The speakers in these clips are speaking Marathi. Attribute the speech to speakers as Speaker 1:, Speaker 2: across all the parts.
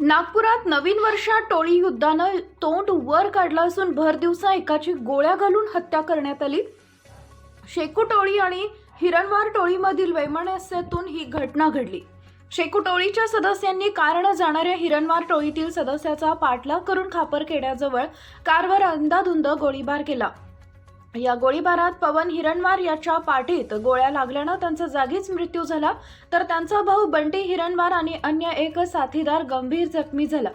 Speaker 1: नागपुरात नवीन वर्षात टोळी युद्धानं तोंड वर काढलं असून भर दिवसा एकाची गोळ्या घालून हत्या करण्यात आली. शेकू टोळी आणि हिरणवार टोळीमधील वैमनस्यातून ही घटना घडली. शेकू टोळीच्या सदस्यांनी कारण जाणाऱ्या हिरणवार टोळीतील सदस्याचा पाठलाग करून खापरखेड्याजवळ कारवर अंदाधुंद गोळीबार केला. या गोळीबारात पवन हिरणवार याच्या पाठीत गोळ्या लागल्यानं त्यांचा जागीच मृत्यू झाला. तर त्यांचा भाऊ बंटी हिरणवार आणि अन्य एक साथीदार गंभीर जखमी झाला.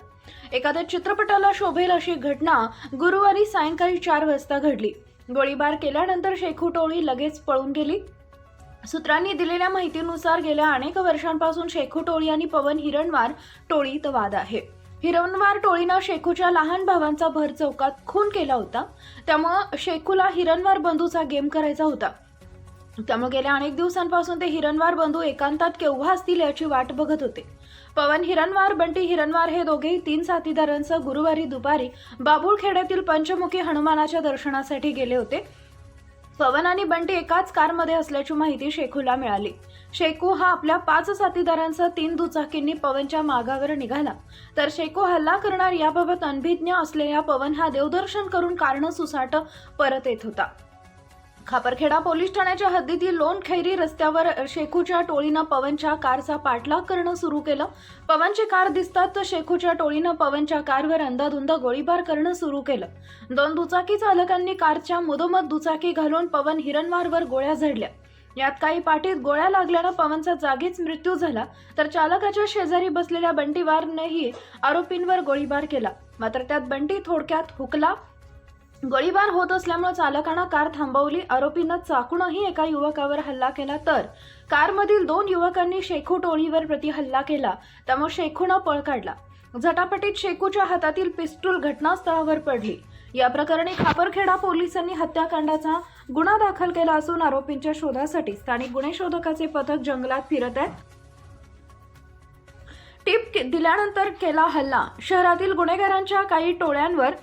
Speaker 1: एखाद्या चित्रपटाला शोभेल अशी घटना गुरुवारी सायंकाळी चार वाजता घडली. गोळीबार केल्यानंतर शेखू टोळी लगेच पळून गेली. सूत्रांनी दिलेल्या माहितीनुसार गेल्या अनेक वर्षांपासून शेखू टोळी आणि पवन हिरणवार टोळीत वाद आहे. हिरणवार टोळीनं शेखूच्या लहान भावांचा भर चौकात खून केला होता. त्यामुळं शेखूला हिरणवार बंधूचा गेम करायचा होता. त्यामुळे गेल्या अनेक दिवसांपासून ते हिरणवार बंधू एकांतात केव्हा असतील याची वाट बघत होते. पवन हिरणवार बंटी हिरणवार हे दोघेही तीन साथीदारांसह गुरुवारी दुपारी बाबुळखेड्यातील पंचमुखी हनुमानाच्या दर्शनासाठी गेले होते. पवन आणि बंटी एकाच कारमध्ये असल्याची माहिती शेखूला मिळाली. शेखू हा आपल्या पाच साथीदारांसह तीन दुचाकींनी पवनच्या मागावर निघाला. तर शेखू हल्ला करणार याबाबत अनभिज्ञ असलेल्या पवन हा देवदर्शन करून कारण सुसाट परत येत होता. खापरखेडा पोलीस ठाण्याच्या हद्दीतील लोन खैरी रस्त्यावर शेखूच्या टोळीनं पवनच्या कारचा पाठलाग करणं सुरू केलं. पवनची कार दिसतात तर शेखूच्या टोळीनं पवनच्या कारवर अंदाधुंद गोळीबार करणं सुरू केलं. दोन दुचाकी चालकांनी कारच्या मधोमध दुचाकी घालून पवन हिरणवारवर गोळ्या झडल्या. यात काही पाठीत गोळ्या लागल्यानं पवनचा जागीच मृत्यू झाला तर चालकाच्या शेजारी बसलेल्या बंटीवारनेही आरोपींवर गोळीबार केला. मात्र त्यात बंटी थोडक्यात हुकला गोळीबार होत असल्यामुळे चालकानं कार थांबवली. आरोपीनं चाकूनही एका युवकावर हल्ला केला तर. कारमधील दोन युवकांनी शेखू टोळीवर प्रति हल्ला केला. त्यामुळे शेखूनं पळ काढला. झटापटीत शेखूच्या हातातील पिस्तूल घटनास्थळावर पडली. या प्रकरणी खापरखेडा पोलिसांनी हत्याकांडाचा गुन्हा दाखल केला असून आरोपींच्या शोधासाठी स्थानिक गुन्हे शोधकाचे पथक जंगलात फिरत आहेत. टीप दिल्यानंतर केला हल्ला. शहरातील गुन्हेगारांच्या काही टोळ्यांवर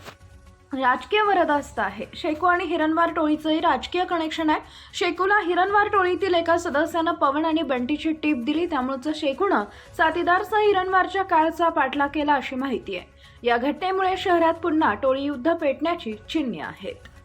Speaker 1: राजकीय वरदास्त आहे. शेकू आणि हिरणवार टोळीचंही राजकीय कनेक्शन आहे. शेकूला हिरणवार टोळीतील एका सदस्यानं पवन आणि बंटीची टीप दिली त्यामुळे शेकूनं साथीदारसह हिरणवारच्या काळचा पाठलाग केला अशी माहिती आहे. या घटनेमुळे शहरात पुन्हा टोळी युद्ध पेटण्याची चिन्हे आहेत.